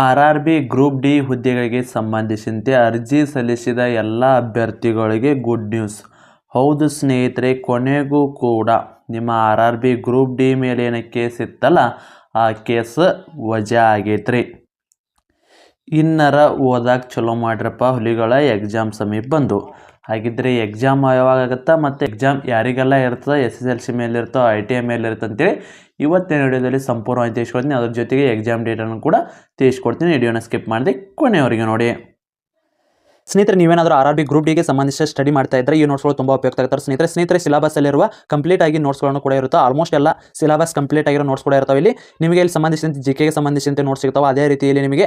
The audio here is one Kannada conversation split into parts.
R R B group D ಹುದ್ದೆಗಳಿಗೆ ಸಂಬಂಧಿಸಿದಂತೆ ಅರ್ಜಿ ಸಲ್ಲಿಸಿದ ಎಲ್ಲ ಅಭ್ಯರ್ಥಿಗಳಿಗೆ ಗುಡ್ ನ್ಯೂಸ್. ಹೌದು ಸ್ನೇಹಿತರೆ, ಕೊನೆಗೂ ಕೂಡ ನಿಮ್ಮ R R B group D ಮೇಲೆ ಏನು ಕೇಸ್ ಇತ್ತಲ್ಲ, ಆ ಕೇಸ್ ವಜಾ ಆಗೈತ್ರಿ. ಇನ್ನರ ಓದಾಕ ಚಲೋ ಮಾಡ್ರಪ್ಪ ಹುಲಿಗಳ, ಎಕ್ಸಾಮ್ ಸಮೀಪ ಬಂದು. ಹಾಗಿದ್ರೆ ಎಕ್ಸಾಮ್ ಯಾವಾಗ ಆಗುತ್ತಾ ಮತ್ತು ಎಕ್ಸಾಮ್ ಯಾರಿಗೆಲ್ಲ ಇರ್ತದೆ ಎಸ್ ಎಸ್ ಎಲ್ ಸಿ ಮೇಲೆ ಇರ್ತೋ ಐ ಟಿ ಐ ಮೇಲೆ ಇರುತ್ತೆ ಅಂತೇಳಿ ಇವತ್ತಿನ ವಿಡಿಯೋದಲ್ಲಿ ಸಂಪೂರ್ಣವಾಗಿ ತಿಳಿಸ್ಕೊಡ್ತೀನಿ. ಅದ್ರ ಜೊತೆಗೆ ಎಕ್ಸಾಮ್ ಡೇಟನ್ನು ಕೂಡ ತಿಳಿಸ್ಕೊಡ್ತೀನಿ. ವಿಡಿಯೋನ ಸ್ಕಿಪ್ ಮಾಡಿದೆ ಕೊನೆಯವರೆಗೆ ನೋಡಿ. ಸ್ನೇಹಿತರೆ, ನೀವೇನಾದರೂ ಆರ್ ಆರ್ ಬಿ ಗ್ರೂಪ್ ಡಿಗೆ ಸಂಬಂಧಿಸಿದ ಸ್ಟಡಿ ಮಾಡ್ತಾ ಇದ್ದರೆ ಈ ನೋಟ್ಸ್ಗಳು ತುಂಬ ಉಪಯುಕ್ತ ಆಗ್ತಾರೆ ಸ್ನೇಹಿತರೆ ಸ್ನೇಹಿತರೆ ಸಿಲೆಬಸ್ಸಲ್ಲಿರುವ ಕಂಪ್ಲೀಟ್ ಆಗಿ ನೋಟ್ಸ್ಗಳನ್ನು ಕೂಡ ಇರುತ್ತೆ. ಆಲ್ಮೋಸ್ಟ್ ಎಲ್ಲ ಸಿಲಬಸ್ ಕಂಪ್ಲೀಟ್ ಆಗಿರೋ ನೋಟ್ಸ್ ಕೂಡ ಇರ್ತಾವೆ. ಇಲ್ಲಿ ನಿಮಗೆ ಇಲ್ಲಿ ಸಂಬಂಧಿಸಿದಂತೆ ಜಿ ಕೆಗೆ ಸಂಬಂಧಿಸಿದಂತೆ ನೋಟ್ಸ್ ಸಿಗ್ತಾವೆ. ಅದೇ ರೀತಿಯಲ್ಲಿ ನಿಮಗೆ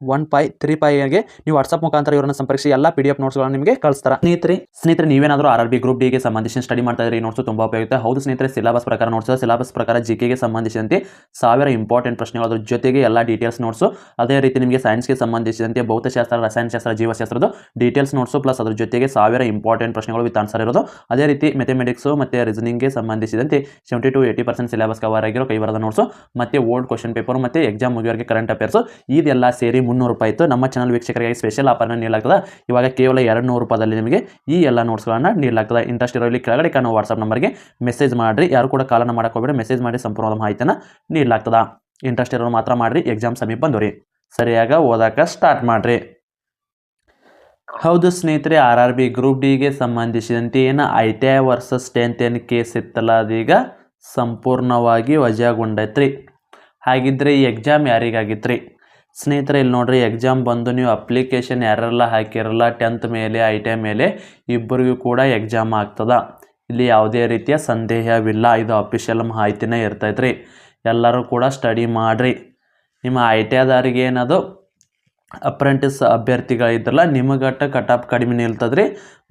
one five three ಫೈಗೆ ನೀವು ವಾಟ್ಸಪ್ ಮುಖಾಂತರ ಇವರನ್ನು ಸಂಪರ್ಕಿಸಿ, ಎಲ್ಲ ಪಿ ಡಿ ಎಫ್ ನೋಟ್ಸ್ಗಳನ್ನು ನಿಮಗೆ ಕಳಿಸ್ತಾರೆ. ಸ್ನೇಹಿತರೆ ಸ್ನೇಹಿತರೆ, ನೀವೇನಾದರೂ ಆರ್ ಆರ್ ಬಿ ಗ್ರೂಪ್ ಡಿಗೆ ಸಂಬಂಧಿಸಿದ ಸ್ಟಡಿ ಮಾಡ್ತಾ ಇದ್ರೆ ಈ ನೋಟ್ಸು ತುಂಬ ಉಪಯುಕ್ತ ಹೌದು ಸ್ನೇಹಿತರೆ ಸಿಲಬಸ್ ಪ್ರಕಾರ ನೋಟ್ಸ್ ಸಿಲಬಸ್ ಪ್ರಕಾರ ಜಿ ಕೆಗೆ ಸಂಬಂಧಿಸಿದಂತೆ ಸಾವಿರ ಇಂಪಾರ್ಟೆಂಟ್ ಪ್ರಶ್ನೆಗಳು ಜೊತೆಗೆ ಎಲ್ಲ ಡೀಟೇಲ್ಸ್ ನೋಟ್ಸು ಅದೇ ರೀತಿ ನಿಮಗೆ ಸೈನ್ಸ್ಗೆ ಸಂಬಂಧಿಸಿದಂತೆ ಭೌತಶಾಸ್ತ್ರ, ರಸಾಯನಶಾಸ್ತ್ರ, ಜೀವಶಾಸ್ತ್ರದ ಡೀಟೇಲ್ಸ್ ನೋಟ್ಸು ಪ್ಲಸ್ ಅದ್ರ ಜೊತೆಗೆ ಸಾವಿರ ಇಂಪಾರ್ಟೆಂಟ್ ಪ್ರಶ್ನೆಗಳು ವಿತ್ ಆನ್ಸರ್ ಇರೋದು. ಅದೇ ರೀತಿ ಮೆಥಮೆಟಿಕ್ಸು ಮತ್ತು ರೀಸನಿಂಗ್ಗೆ ಸಂಬಂಧಿಸಿದಂತೆ seventy to eighty percent syllabus cover ಆಗಿರೋ ಕೈ ನೋಡ್ಸು ನೋಟ್ಸು ಮತ್ತು ಓಲ್ಡ್ ಕ್ವಶನ್ ಪೇಪರ್ ಮತ್ತು ಎಕ್ಸಾಮ್ ಮುಗಿಯೋರಿಗೆ ಕರೆಂಟ್ ಅಫೇರ್ಸು ಇದೆಲ್ಲ ಸೇರಿ ಮುನ್ನೂರು ರೂಪಾಯಿ ಇತ್ತು. ನಮ್ಮ ಚಾನಲ್ ವೀಕ್ಷಕರಿಗೆ ಸ್ಪೆಷಲ್ ಆಫರ್ನ ನೀಡಲಾಗ್ತದೆ. ಇವಾಗ ಕೇವಲ ಎರಡು ನೂರು ರೂಪಾಯಿದಲ್ಲಿ ನಿಮಗೆ ಈ ಎಲ್ಲ ನೋಟ್ಸ್ಗಳನ್ನು ನೀಡಲಾಗ್ತದೆ. ಇಂಟ್ರೆಸ್ಟ್ ಇರೋ ಇಲ್ಲಿ ಕೆಳಗಡೆ ಕಾಣೋ ವಾಟ್ಸಪ್ ನಂಬರ್ಗೆ ಮೆಸೇಜ್ ಮಾಡಿರಿ. ಯಾರು ಕೂಡ ಕಾಲನ್ನು ಮಾಡಕ್ಕೆ ಹೋಗ್ಬೇಡಿ. ಮೆಸೇಜ್ ಮಾಡಿ ಸಂಪೂರ್ಣ ಮಾಹಿತಿಯನ್ನು ನೀಡಲಾಗ್ತದೆ. ಇಂಟ್ರೆಸ್ಟ್ ಇರೋರು ಮಾತ್ರ ಮಾಡಿರಿ. ಎಕ್ಸಾಮ್ ಸಮೀಪ ಬಂದೋರಿ ಸರಿಯಾಗಿ ಓದಾಕ ಸ್ಟಾರ್ಟ್ ಮಾಡಿರಿ. ಹೌದು ಸ್ನೇಹಿತರೆ ಆರ್ ಆರ್ ಬಿ ಗ್ರೂಪ್ ಡಿಗೆ ಸಂಬಂಧಿಸಿದಂತೆ ಏನು I T I versus tenth ಏನು ಕೇಸ್ ಇತ್ತಲ್ಲ, ಅದೀಗ ಸಂಪೂರ್ಣವಾಗಿ ವಜಾಗೊಂಡೈತ್ರಿ. ಹಾಗಿದ್ರೆ ಈ ಎಕ್ಸಾಮ್ ಯಾರಿಗಾಗಿತ್ರಿ? ಸ್ನೇಹಿತರೆ, ಇಲ್ಲಿ ನೋಡ್ರಿ ಎಕ್ಸಾಮ್ ಬಂದು ನೀವು ಅಪ್ಲಿಕೇಶನ್ ಯಾರೆಲ್ಲ ಹಾಕಿರಲ್ಲ ಟೆಂತ್ ಮೇಲೆ ಐ ಟಿ ಮೇಲೆ, ಇಬ್ಬರಿಗೂ ಕೂಡ ಎಕ್ಸಾಮ್ ಆಗ್ತದೆ. ಇಲ್ಲಿ ಯಾವುದೇ ರೀತಿಯ ಸಂದೇಹವಿಲ್ಲ. ಇದು ಅಫಿಷಿಯಲ್ ಮಾಹಿತಿನೇ ಇರ್ತೈತ್ರಿ. ಎಲ್ಲರೂ ಕೂಡ ಸ್ಟಡಿ ಮಾಡಿರಿ. ನಿಮ್ಮ ಐ ಟಿ ಐದಾರಿಗೆ ಏನದು? ಅಪ್ರೆಂಟಿಸ್ ಅಭ್ಯರ್ಥಿಗಳಿದ್ರಲ್ಲ, ನಿಮಗಟ್ಟ ಆಫ್ ಕಡಿಮೆ ನಿಲ್ತದ್ರಿ.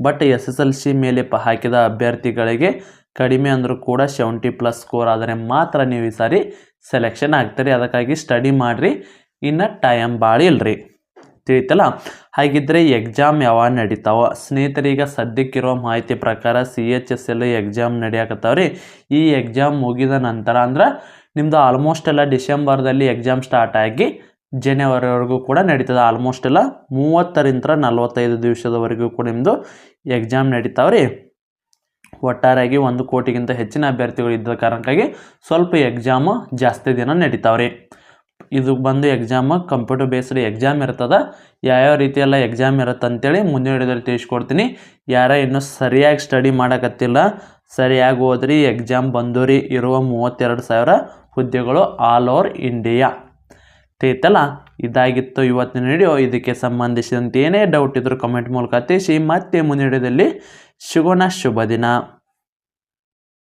But S S L C ಮೇಲೆ ಪ ಹಾಕಿದ ಅಭ್ಯರ್ಥಿಗಳಿಗೆ ಕಡಿಮೆ ಅಂದರೂ ಕೂಡ ಸೆವೆಂಟಿ ಪ್ಲಸ್ ಸ್ಕೋರ್ ಆದರೆ ಮಾತ್ರ ನೀವು ಈ ಸಾರಿ ಸೆಲೆಕ್ಷನ್ ಆಗ್ತೀರಿ. ಅದಕ್ಕಾಗಿ ಸ್ಟಡಿ ಮಾಡಿರಿ. ಇನ್ನು ಟೈಮ್ ಭಾಳ ಇಲ್ರಿ. ತಿಳಿತಲ್ಲ? ಹಾಗಿದ್ರೆ ಎಕ್ಸಾಮ್ ಯಾವಾಗ ನಡೀತಾವ? ಸ್ನೇಹಿತರೀಗ ಸದ್ಯಕ್ಕಿರೋ ಮಾಹಿತಿ ಪ್ರಕಾರ C H S L exam ನಡೆಯಕತ್ತಾವ್ರಿ. ಈ ಎಕ್ಸಾಮ್ ಮುಗಿದ ನಂತರ ಅಂದ್ರೆ ನಿಮ್ಮದು ಆಲ್ಮೋಸ್ಟ್ ಎಲ್ಲ ಡಿಸೆಂಬರ್ದಲ್ಲಿ ಎಕ್ಸಾಮ್ ಸ್ಟಾರ್ಟ್ ಆಗಿ ಜನವರಿವರೆಗೂ ಕೂಡ ನಡೀತದೆ. ಆಲ್ಮೋಸ್ಟ್ ಎಲ್ಲ ಮೂವತ್ತರಿಂದ ನಲ್ವತ್ತೈದು ದಿವಸದವರೆಗೂ ಕೂಡ ನಿಮ್ಮದು ಎಕ್ಸಾಮ್ ನಡೀತಾವ್ರಿ. ಒಟ್ಟಾರೆಯಾಗಿ ಒಂದು ಕೋಟಿಗಿಂತ ಹೆಚ್ಚಿನ ಅಭ್ಯರ್ಥಿಗಳು ಇದ್ದ ಕಾರಣಕ್ಕಾಗಿ ಸ್ವಲ್ಪ ಎಕ್ಸಾಮು ಜಾಸ್ತಿ ದಿನ ನಡೀತಾವ್ರಿ. ಇದು ಬಂದು ಎಕ್ಸಾಮ್ ಕಂಪ್ಯೂಟರ್ ಬೇಸ್ಡ್ ಎಕ್ಸಾಮ್ ಇರ್ತದೆ. ಯಾವ್ಯಾವ ರೀತಿಯೆಲ್ಲ ಎಕ್ಸಾಮ್ ಇರುತ್ತೆ ಅಂತೇಳಿ ಮುಂದಿನ ವಿಡಿಯೋದಲ್ಲಿ ತಿಳಿಸ್ಕೊಡ್ತೀನಿ. ಯಾರ ಇನ್ನೂ ಸರಿಯಾಗಿ ಸ್ಟಡಿ ಮಾಡೋಕತ್ತಿಲ್ಲ, ಸರಿಯಾಗಿ ಓದ್ರಿ ಎಕ್ಸಾಮ್ ಬಂದೂರಿ, ಇರುವ ಮೂವತ್ತೆರಡು ಸಾವಿರ ಹುದ್ದೆಗಳು ಆಲ್ ಓವರ್ ಇಂಡಿಯಾ ತೈತಲ್ಲ ಇದಾಗಿತ್ತು ಇವತ್ತಿನ ವಿಡಿಯೋ. ಇದಕ್ಕೆ ಸಂಬಂಧಿಸಿದಂತೆ ಏನೇ ಡೌಟ್ ಇದ್ದರೂ ಕಮೆಂಟ್ ಮೂಲಕ ತಿಳಿಸಿ. ಮತ್ತೆ ಮುಂದಿನ ವಿಡಿಯೋದಲ್ಲಿ ಸಿಗೋಣ. ಶುಭ ದಿನ.